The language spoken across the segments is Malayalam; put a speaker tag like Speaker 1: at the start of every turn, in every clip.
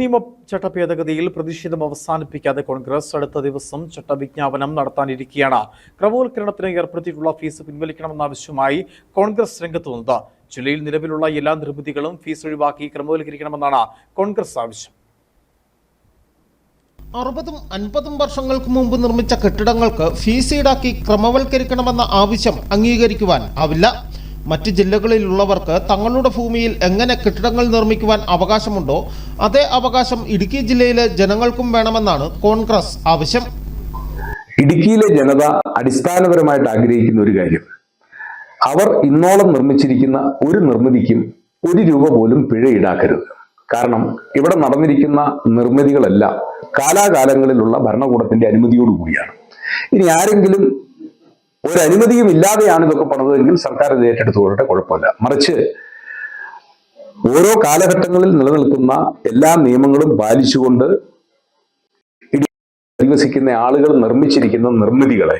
Speaker 1: ഭൂനിയമ ചട്ട ഭേദഗതിയിൽ പ്രതിഷേധം അവസാനിപ്പിക്കാതെ കോൺഗ്രസ് അടുത്ത ദിവസം ചട്ടവിജ്ഞാപനം നടത്താനിരിക്കെയാണ്. ക്രമവൽക്കരണത്തിന് ഏർപ്പെടുത്തിയിട്ടുള്ള ഫീസ് പിൻവലിക്കണമെന്നാവശ്യമായി കോൺഗ്രസ് രംഗത്ത് വന്നത്. ജില്ലയിൽ നിലവിലുള്ള എല്ലാ നിർമ്മിതികളും ഫീസ് ഒഴിവാക്കി ക്രമവൽക്കരിക്കണമെന്നാണ് കോൺഗ്രസ് ആവശ്യം.
Speaker 2: അറുപതും അൻപതും വർഷങ്ങൾക്ക് മുമ്പ് നിർമ്മിച്ച കെട്ടിടങ്ങൾക്ക് ഫീസ് ഈടാക്കി ക്രമവൽക്കരിക്കണമെന്ന ആവശ്യം അംഗീകരിക്കുവാൻ ആവില്ല. മറ്റ് ജില്ലകളിലുള്ളവർക്ക് തങ്ങളുടെ ഭൂമിയിൽ എങ്ങനെ കെട്ടിടങ്ങൾ നിർമ്മിക്കുവാൻ അവകാശമുണ്ടോ അതേ അവകാശം ഇടുക്കി ജില്ലയിലെ ജനങ്ങൾക്കും വേണമെന്നാണ് കോൺഗ്രസ് ആവശ്യം.
Speaker 3: ഇടുക്കിയിലെ ജനത അടിസ്ഥാനപരമായിട്ട് ആഗ്രഹിക്കുന്ന ഒരു കാര്യം. അവർ ഇന്നോളം നിർമ്മിച്ചിരിക്കുന്ന ഒരു നിർമ്മിതിക്കും ഒരു രൂപ പോലും പിഴ ഈടാക്കരുത്. കാരണം ഇവിടെ നടന്നിരിക്കുന്ന നിർമ്മിതികളെല്ലാം കാലാകാലങ്ങളിലുള്ള ഭരണകൂടത്തിന്റെ അനുമതിയോടുകൂടിയാണ്. ഇനി ആരെങ്കിലും ഒരു അനുമതിയും ഇല്ലാതെയാണ് ഇതൊക്കെ പണിതതെങ്കിൽ സർക്കാർ ഇത് ഏറ്റെടുത്തുകൊള്ളട്ടെ കുഴപ്പമില്ല. മറിച്ച് ഓരോ കാലഘട്ടങ്ങളിൽ നിലനിൽക്കുന്ന എല്ലാ നിയമങ്ങളും പാലിച്ചുകൊണ്ട് അധിവസിക്കുന്ന ആളുകൾ നിർമ്മിച്ചിരിക്കുന്ന നിർമ്മിതികളെ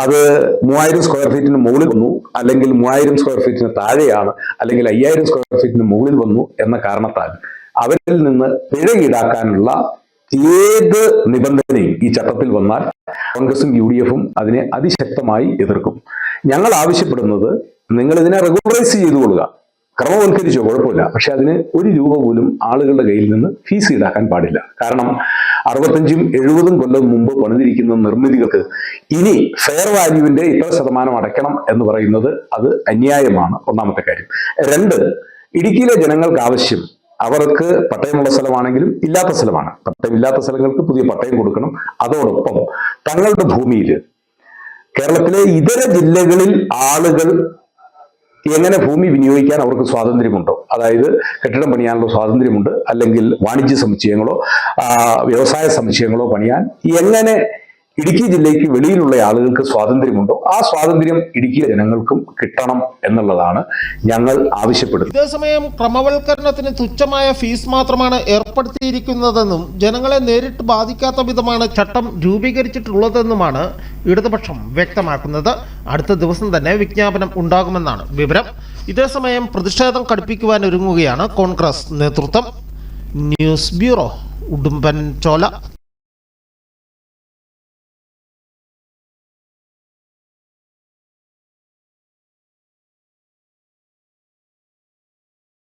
Speaker 3: അത് മൂവായിരം സ്ക്വയർ ഫീറ്റിന് മുകളിൽ വന്നു അല്ലെങ്കിൽ മൂവായിരം സ്ക്വയർ ഫീറ്റിന് താഴെയാണ് അല്ലെങ്കിൽ അയ്യായിരം സ്ക്വയർ ഫീറ്റിന് മുകളിൽ വന്നു എന്ന കാരണത്താൽ അവരിൽ നിന്ന് പിഴ ഈടാക്കാനുള്ള ഏത് നിബന്ധനയും ഈ ചട്ടത്തിൽ വന്നാൽ കോൺഗ്രസും യു ഡി എഫും അതിനെ അതിശക്തമായി എതിർക്കും. ഞങ്ങൾ ആവശ്യപ്പെടുന്നത് നിങ്ങൾ ഇതിനെ റെഗുലറൈസ് ചെയ്തു കൊള്ളുക. ക്രമവൽക്കരിച്ചോ കുഴപ്പമില്ല. പക്ഷെ അതിന് ഒരു രൂപ പോലും ആളുകളുടെ കയ്യിൽ നിന്ന് ഫീസ് ഈടാക്കാൻ പാടില്ല. കാരണം അറുപത്തഞ്ചും എഴുപതും കൊല്ലം മുമ്പ് പണിതിരിക്കുന്ന നിർമ്മിതികൾക്ക് ഇനി ഫെയർ വാല്യൂവിന്റെ ഇത്ര ശതമാനം അടയ്ക്കണം എന്ന് പറയുന്നത് അത് അന്യായമാണ്. ഒന്നാമത്തെ കാര്യം. രണ്ട് ഇടുക്കിയിലെ ജനങ്ങൾക്ക് ആവശ്യം അവർക്ക് പട്ടയമുള്ള സ്ഥലമാണെങ്കിലും ഇല്ലാത്ത സ്ഥലമാണ്. പട്ടയമില്ലാത്ത സ്ഥലങ്ങൾക്ക് പുതിയ പട്ടയം കൊടുക്കണം. അതോടൊപ്പം തങ്ങളുടെ ഭൂമിയിൽ കേരളത്തിലെ ഇതര ജില്ലകളിൽ ആളുകൾ എങ്ങനെ ഭൂമി വിനിയോഗിക്കാൻ അവർക്ക് സ്വാതന്ത്ര്യമുണ്ടോ? അതായത് കെട്ടിടം പണിയാനുള്ള സ്വാതന്ത്ര്യമുണ്ട്. അല്ലെങ്കിൽ വാണിജ്യ സമുച്ചയങ്ങളോ വ്യവസായ സമുച്ചയങ്ങളോ പണിയാൻ എങ്ങനെ ഇടുക്കി ജില്ലയ്ക്ക് വെളിയിലുള്ള ആളുകൾക്ക് സ്വാതന്ത്ര്യമുണ്ടോ? ആ സ്വാതന്ത്ര്യം ഇടുക്കിയിലെ ജനങ്ങൾക്കും കിട്ടണം എന്നുള്ളതാണ് ഞങ്ങൾ ആവശ്യപ്പെടുന്നത്.
Speaker 2: ഇതേസമയം ക്രമവൽക്കരണത്തിന് തുച്ഛമായ ഫീസ് മാത്രമാണ് ഏർപ്പെടുത്തിയിരിക്കുന്നതെന്നും ജനങ്ങളെ നേരിട്ട് ബാധിക്കാത്ത വിധമാണ് ചട്ടം രൂപീകരിച്ചിട്ടുള്ളതെന്നുമാണ് ഇടതുപക്ഷം വ്യക്തമാക്കുന്നത്. അടുത്ത ദിവസം തന്നെ വിജ്ഞാപനം ഉണ്ടാകുമെന്നാണ് വിവരം. ഇതേസമയം പ്രതിഷേധം കടുപ്പിക്കുവാൻ ഒരുങ്ങുകയാണ് കോൺഗ്രസ് നേതൃത്വം. ന്യൂസ് ബ്യൂറോ ഉടുമ്പൻ ചോല